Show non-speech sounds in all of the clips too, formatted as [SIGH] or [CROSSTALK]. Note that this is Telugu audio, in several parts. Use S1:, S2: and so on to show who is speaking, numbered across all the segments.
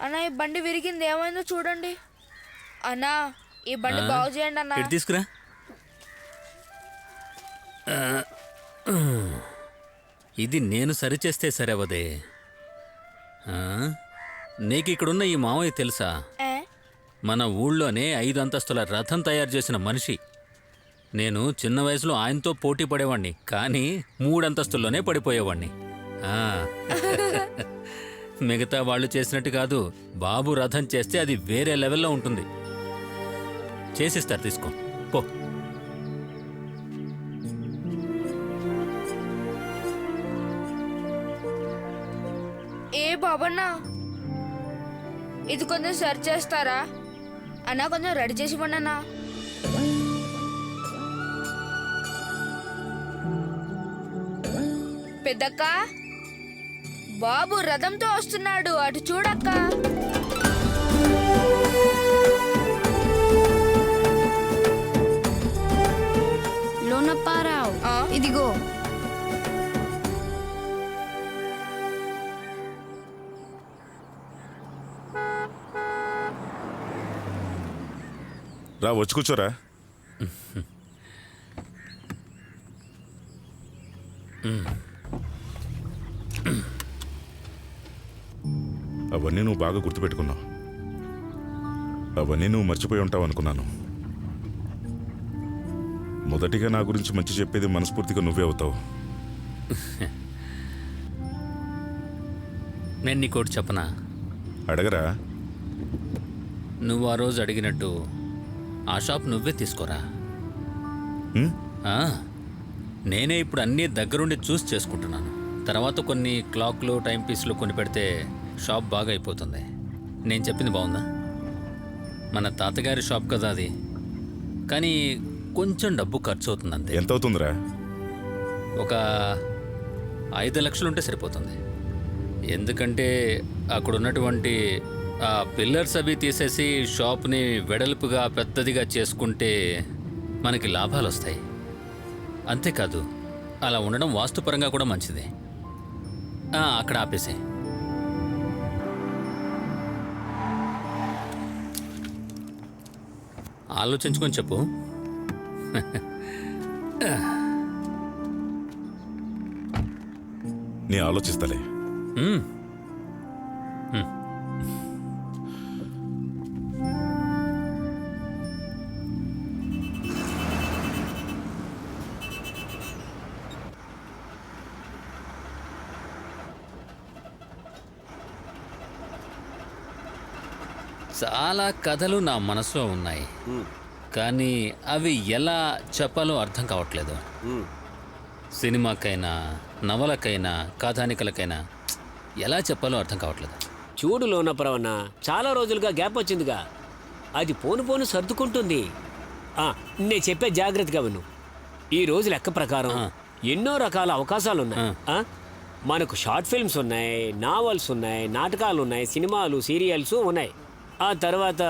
S1: అన్న ఈ బండి విరిగింది. ఏమైందో చూడండి. అన్నా ఈ బండి బాగు చేయండి అన్న.
S2: ఇటు తీసుకురా. ఇది నేను సరిచేస్తే సరేవదే ఆ, నీకు ఇక్కడున్న ఈ మావయ్య తెలుసా? మన ఊళ్ళోనే ఐదు అంతస్తుల రథం తయారు చేసిన మనిషి. నేను చిన్న వయసులో ఆయనతో పోటీ పడేవాణ్ణి కానీ మూడంతస్తుల్లోనే పడిపోయేవాణ్ణి. ఆ. [LAUGHS] మిగతా వాళ్ళు చేసినట్టు కాదు బాబు రథం చేస్తే అది వేరే లెవెల్లో ఉంటుంది. చేసిస్తారు తీసుకో. పో.
S1: ఏ బాబన్నా? ఇది కొంచెం సరి చేస్తారా? అన్నా కొంచెం రెడీ చేసి ఇవ్వండి అన్నా. పెద్దక్క? బాబు రథంతో వస్తున్నాడు. అటు చూడక్క.
S3: లోనప్పారావు
S1: ఆ?
S3: ఇదిగో.
S4: రా వచ్చి కూర్చోరా. అవన్నీ నువ్వు బాగా గుర్తుపెట్టుకున్నావు. అవన్నీ నువ్వు మర్చిపోయి ఉంటావు అనుకున్నాను. మొదటిగా నా గురించి మంచి చెప్పేది మనస్ఫూర్తిగా నువ్వే అవుతావు. [LAUGHS]
S2: నేను నీకోటి చెప్పనా?
S4: అడగరా?
S2: నువ్వు ఆ రోజు అడిగినట్టు ఆ షాప్ నువ్వే తీసుకోరా? ఆ, నేనే ఇప్పుడు అన్నీ దగ్గరుండి చూసి చేసుకుంటున్నాను. తర్వాత కొన్ని క్లాక్లు టైం పీస్లు కొన్ని పెడితే షాప్ బాగా అయిపోతుంది నేను చెప్పింది బాగుందా మన తాతగారి షాప్ కదా అది. కానీ కొంచెం డబ్బు ఖర్చు అవుతుంది అంతే
S4: ఎంత అవుతుందిరా
S2: ఒక ఐదు లక్షలు ఉంటే సరిపోతుంది. ఎందుకంటే అక్కడ ఉన్నటువంటి ఆ పిల్లర్స్ అవి తీసేసి షాప్ని వెడల్పుగా పెద్దదిగా చేసుకుంటే మనకి లాభాలు వస్తాయి అంతేకాదు అలా ఉండడం వాస్తుపరంగా కూడా మంచిది. అక్కడ ఆపేసే ఆలోచించుకొని చెప్పు.
S4: నీ ఆలోచిస్తలే.
S2: చాలా కథలు నా మనసులో ఉన్నాయి. కానీ అవి ఎలా చెప్పాలో అర్థం కావట్లేదు. సినిమాకైనా నవలకైనా కథానికలకైనా ఎలా చెప్పాలో అర్థం కావట్లేదు.
S5: చూడు లోనప్రవణ చాలా రోజులుగా గ్యాప్ వచ్చిందిగా. అది పోను పోను సర్దుకుంటుంది. ఆ, నేను చెప్పే జాగ్రత్తగా విను. ఈ రోజు లెక్క ప్రకారం. ఎన్నో రకాల అవకాశాలు ఉన్నాయి ఆ? మనకు షార్ట్ ఫిల్మ్స్ ఉన్నాయి నావల్స్ ఉన్నాయి నాటకాలు ఉన్నాయి సినిమాలు సీరియల్స్ ఉన్నాయి. ఆ తర్వాత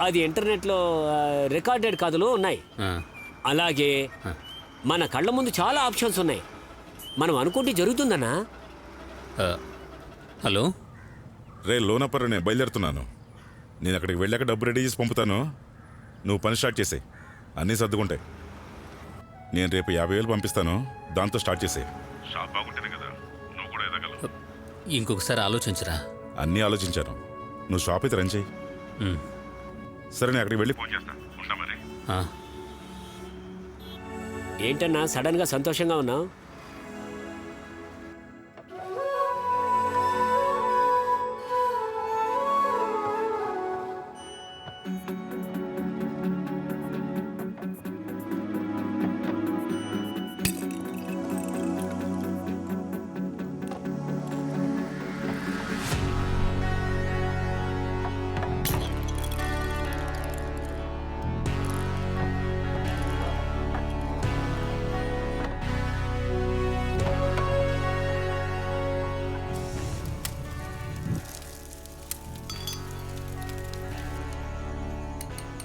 S5: అది ఇంటర్నెట్లో రికార్డెడ్ కథలు ఉన్నాయి. అలాగే మన కళ్ళ ముందు చాలా ఆప్షన్స్ ఉన్నాయి. మనం అనుకుంటే జరుగుతుందనా
S2: ఆ, హలో?
S4: రే లోనప్పర నేను బయలుదేరుతున్నాను. నేను అక్కడికి వెళ్ళాక డబ్బు రెడీ చేసి పంపుతాను. నువ్వు పని స్టార్ట్ చేసేయి. అన్నీ సర్దుకుంటాయి. నేను రేపు యాభై వేలు పంపిస్తాను. దాంతో స్టార్ట్ చేసేయి. షాప్ బాగుంటేనే కదా. నువ్వు కూడా ఎదగలవు.
S2: ఇంకొకసారి ఆలోచించరా?
S4: అన్నీ ఆలోచించాను. నువ్వు షాప్ అయితే రన్ చేయి. సరే నేను అక్కడికి వెళ్ళి ఫోన్ చేస్తాను ఉంటా మరి.
S2: ఆ,
S5: ఏంటన్నా సడన్గా సంతోషంగా ఉన్నావు?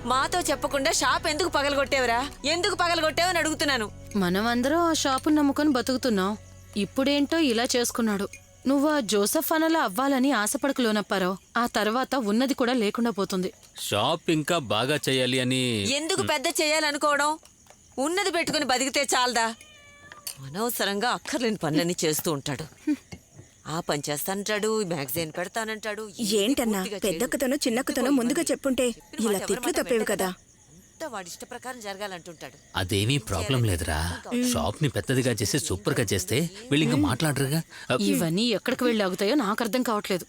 S6: మాతో చెప్పకుండా షాప్ ఎందుకు పగలగొట్టేవరా? ఎందుకు పగలగొట్టావని అడుగుతున్నాను.
S3: మనమందరం ఆ షాపుని నమ్ముకొని బతుకుతున్నాం. ఇప్పుడేంటో ఇలా చేసుకున్నాడు. నువ్వు ఆ జోసఫ్ అనలా అవ్వాలని ఆశపడకు లోనప్పారావు ఆ తర్వాత ఉన్నది కూడా లేకుండా పోతుంది.
S2: షాప్ ఇంకా బాగా చేయాలి అని
S6: ఎందుకు పెద్ద చేయాలనుకోవడం? ఉన్నది పెట్టుకుని బతికితే చాలదా? అనవసరంగా అక్కర్లేని పనులన్నీ చేస్తూ ఉంటాడు. ఆ పని చేస్తానంటాడు ఈ మ్యాగజైన్ పెడతానంటాడు
S7: ఏంటన్నా? పెద్దక్కతోనూ. చిన్నక్కతోనూ ముందుగా చెప్పుంటే ఇలా తిట్లు తప్పేవి కదా?
S6: అంతా వాడి ఇష్ట ప్రకారం జరగాలంటుంటాడు.
S2: అదేమీ ప్రాబ్లం లేదురా. షాప్ని పెద్దదిగా చేసి సూపర్గా చేస్తే వీళ్ళు ఇంకా మాట్లాడరుగా?
S3: ఇవన్నీ ఎక్కడికి వెళ్ళి ఆగుతాయో నాకు అర్థం కావట్లేదు.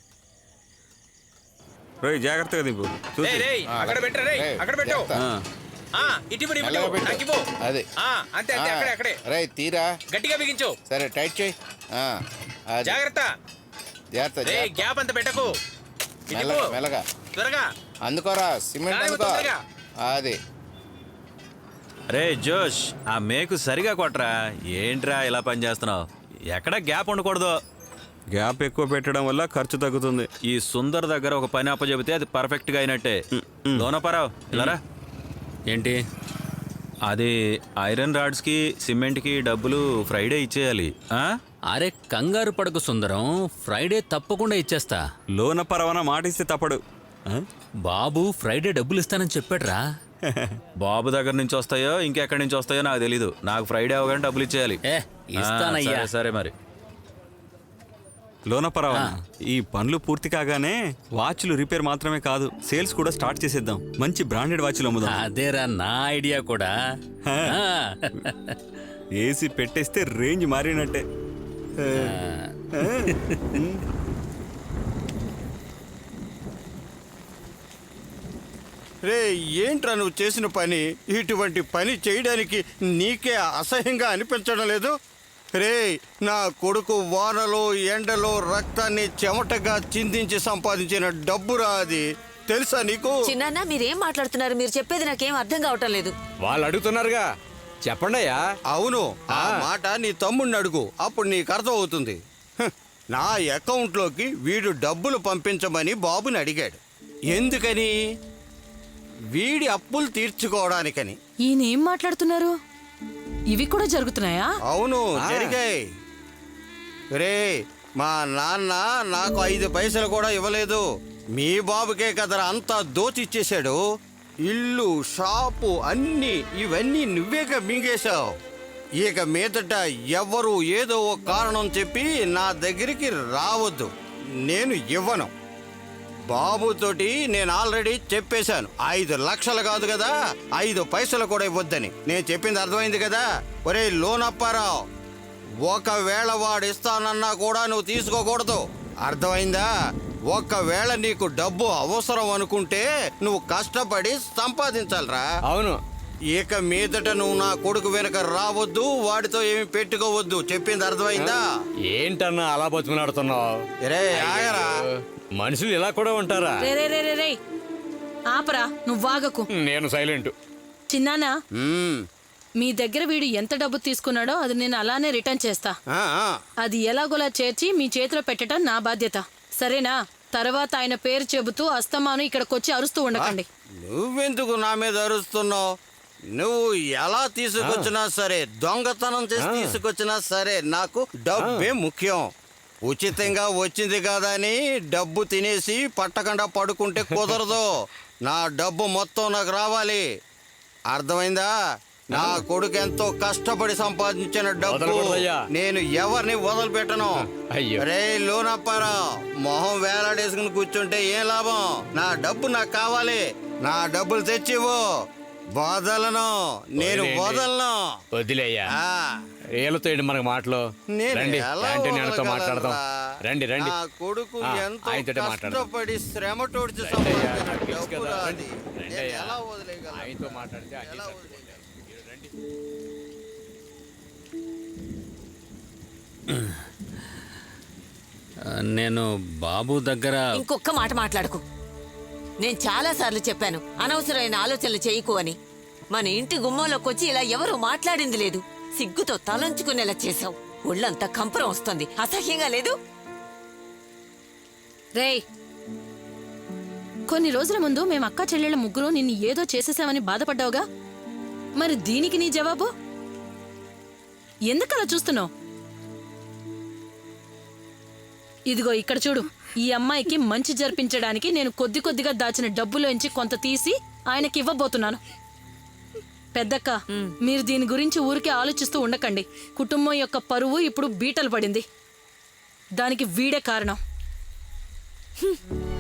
S8: రోయ్ జాగ్రత్తగా
S9: అక్కడ పెట్టు అక్కడ పెట్టు.
S10: మెల్లగా పెట్టు. అది.
S9: అంతే అంతే అక్కడే అక్కడే.
S10: రై తీరా.
S9: గట్టిగా బిగించు.
S10: సరే టైట్ చేయి. ఆ, అది.
S9: జాగ్రత్త.
S10: జాగ్రత్త
S9: రే
S10: జాగ్రత్త.
S9: గ్యాప్ అంత పెట్టకు. ఇటు
S10: మెల్లగా. మెల్లగా.
S9: త్వరగా.
S10: అందుకోరా సిమెంట్
S9: రానివ్వు
S10: అందుకో.
S9: తొందరగా.
S10: అది.
S8: రే జోష్ ఆ మేకు సరిగా కొట్రా. ఏంట్రా ఇలా పని చేస్తున్నావు? ఎక్కడ గ్యాప్ ఉండకూడదు. గ్యాప్ ఎక్కువ పెట్టడం వల్ల ఖర్చు తగ్గుతుంది. ఈ సుందర్ దగ్గర ఒక పని అప్పచెబితే అది పర్ఫెక్ట్గా అయినట్టే. లోనపరావు ఇలారా
S2: ఏంటి?
S8: అది ఐరన్ రాడ్స్కి సిమెంట్కి డబ్బులు ఫ్రైడే ఇచ్చేయాలి. ఆ?
S2: అరే కంగారు పడకు సుందరం. ఫ్రైడే తప్పకుండా ఇచ్చేస్తా.
S8: లోన పరవన మాట ఇస్తే తప్పడు. ఆ?
S2: బాబు ఫ్రైడే డబ్బులు ఇస్తానని చెప్పాడురా. [LAUGHS]
S8: బాబు దగ్గర నుంచి వస్తాయో ఇంకెక్కడి నుంచి వస్తాయో నాకు తెలీదు. నాకు ఫ్రైడే అవగానే డబ్బులు ఇచ్చేయాలి.
S2: ఏ
S8: ఆ,
S2: ఇస్తానయ్యా.
S8: సరే, సరే మరి. లోనపరవా ఈ పనులు పూర్తి కాగానే వాచ్లు రిపేర్ మాత్రమే కాదు సేల్స్ కూడా స్టార్ట్ చేసేద్దాం. మంచి బ్రాండెడ్ వాచ్లు అమ్ముదాం.
S2: అదేరా నా ఐడియా కూడా.
S8: ఏసీ పెట్టేస్తే రేంజ్ మారినట్టే. [LAUGHS]
S11: రే ఏంట్రా నువ్వు చేసిన పని? ఇటువంటి పని చేయడానికి నీకే అసహ్యంగా అనిపించడం లేదు? రే నా కొడుకు వానలో ఎండలో రక్తాన్ని చెమటగా చిందించి సంపాదించిన డబ్బురా అది. తెలుసా నీకు?
S6: చిన్నాన్న మీరేం మాట్లాడుతున్నారు? మీరు చెప్పేది నాకేం అర్థం కావటం లేదు.
S9: వాళ్ళు అడుగుతున్నారుగా. చెప్పండి అయ్యా
S11: అవును ఆ మాట నీ తమ్ముడిని అడుగు. అప్పుడు నీకు అర్థం అవుతుంది నా అకౌంట్లోకి వీడు డబ్బులు పంపించమని బాబుని అడిగాడు. ఎందుకని? వీడి అప్పులు తీర్చుకోవడానికని.
S3: ఈయన ఏం మాట్లాడుతున్నారు? ఇవి కూడా జరుగుతున్నాయా?
S11: అవును జరిగాయి. రే మా నాన్న నాకు ఐదు పైసలు కూడా ఇవ్వలేదు. మీ బాబుకే కదరా అంతా దోచిచ్చేశాడు. ఇల్లు షాపు అన్ని ఇవన్నీ నువ్వేగా మింగేశావు. ఇక మీదట ఎవ్వరు ఏదో ఒక కారణం చెప్పి నా దగ్గరికి రావద్దు. నేను ఇవ్వను. బాబుతోటి నేను ఆల్రెడీ చెప్పేశాను. ఐదు లక్షలు కాదు కదా ఐదు పైసలు కూడా ఇవ్వద్దని. నేను చెప్పింది అర్థమైంది కదా? ఒరే లోన్ అప్పారావు ఒకవేళ వాడు ఇస్తానన్నా కూడా నువ్వు తీసుకోకూడదు. అర్థమైందా? ఒకవేళ నీకు డబ్బు అవసరం అనుకుంటే నువ్వు కష్టపడి సంపాదించాలిరా.
S9: అవును.
S11: ఇక మీదట నువ్వు నా కొడుకు వెనక రావద్దు వాడితో ఏమి పెట్టుకోవద్దు. చెప్పింది అర్థమైందా?
S9: ఏంటన్నా అలా బతుకులాడుతున్నావు?
S11: రే ఆగరా.
S9: మనుషులు ఇలా కూడా ఉంటారా?
S3: రే రే రే రే రే ఆపరా నువ్వు వాగకు.
S9: నేను సైలెంట్.
S3: చిన్నానా. మీ దగ్గర వీడు ఎంత డబ్బు తీసుకున్నాడో అది నేను అలానే రిటర్న్ చేస్తా. అది ఎలాగోలా చేర్చి మీ చేతిలో పెట్టడం నా బాధ్యత. సరేనా? తర్వాత ఆయన పేరు చెబుతూ అస్తమాను ఇక్కడికొచ్చి అరుస్తూ ఉండకండి.
S11: నువ్వెందుకు నా మీద అరుస్తున్నావు? నువ్వు ఎలా తీసుకొచ్చినా సరే దొంగతనం చేసి తీసుకొచ్చినా సరే నాకు డబ్బే ముఖ్యం. ఉచితంగా వచ్చింది కదా అని డబ్బు తినేసి పట్టకుండా పడుకుంటే కుదరదు. నా డబ్బు మొత్తం నాకు రావాలి. అర్థమైందా? నా కొడుకు ఎంతో కష్టపడి సంపాదించిన డబ్బు. నేను ఎవరిని వదిలిపెట్టను. రే లోనప్పారా మొహం వేలాడేసుకుని కూర్చుంటే ఏం లాభం? నా డబ్బు నాకు కావాలి. నా డబ్బులు తెచ్చివ్వు. వదలను. నేను. వదలను.
S9: వదిలేయ్యా. ఏంటి మనకు మాటలు
S11: నేను
S9: రండి
S11: ఎలా
S9: యాంటోనీ అన్నతో
S11: వదలగలనురా?
S9: మాట్లాడదాం రండి రండి
S11: నా కొడుకు
S9: ఆ,
S11: ఎంతో
S9: ఆయనతోటే మాట్లాడదాం.
S11: కష్టపడి శ్రమ తోడిచి సంపాదించిన
S9: నాకు తెలుసు
S11: డబ్బురా
S9: కదా,
S11: అది.
S9: రండి.
S11: నేను
S9: అయ్యా.
S11: ఎలా వదిలేయగలను?
S9: ఆయనతో మాట్లాడితే అన్ని
S11: ఎలా.
S9: మీరు రండి
S2: నేను బాబు దగ్గర
S6: ఇంకొక్క మాట మాట్లాడకు నేను చాలా సార్లు చెప్పాను అనవసరమైన ఆలోచనలు చేయకు అని మన ఇంటి గుమ్మంలోకి వచ్చి ఇలా ఎవరు మాట్లాడింది లేదు సిగ్గుతో తలంచుకునేలా చేశావు. ఒళ్ళంతా కంపరం వస్తుంది. అసహ్యంగా లేదు?
S3: రేయ్ కొన్ని రోజుల ముందు మేము అక్క చెల్లెళ్ళ ముగ్గురు నిన్ను ఏదో చేసేసామని బాధపడ్డావుగా? మరి దీనికి నీ జవాబు? ఎందుకలా చూస్తున్నావు? ఇదిగో ఇక్కడ చూడు. ఈ అమ్మాయికి మంచి జరిపించడానికి నేను కొద్ది కొద్దిగా దాచిన డబ్బులోంచి కొంత తీసి ఆయనకి ఇవ్వబోతున్నాను. పెద్దక్క మీరు దీని గురించి ఊరికే ఆలోచిస్తూ ఉండకండి. కుటుంబం యొక్క పరువు ఇప్పుడు బీటలు పడింది. దానికి వీడే కారణం.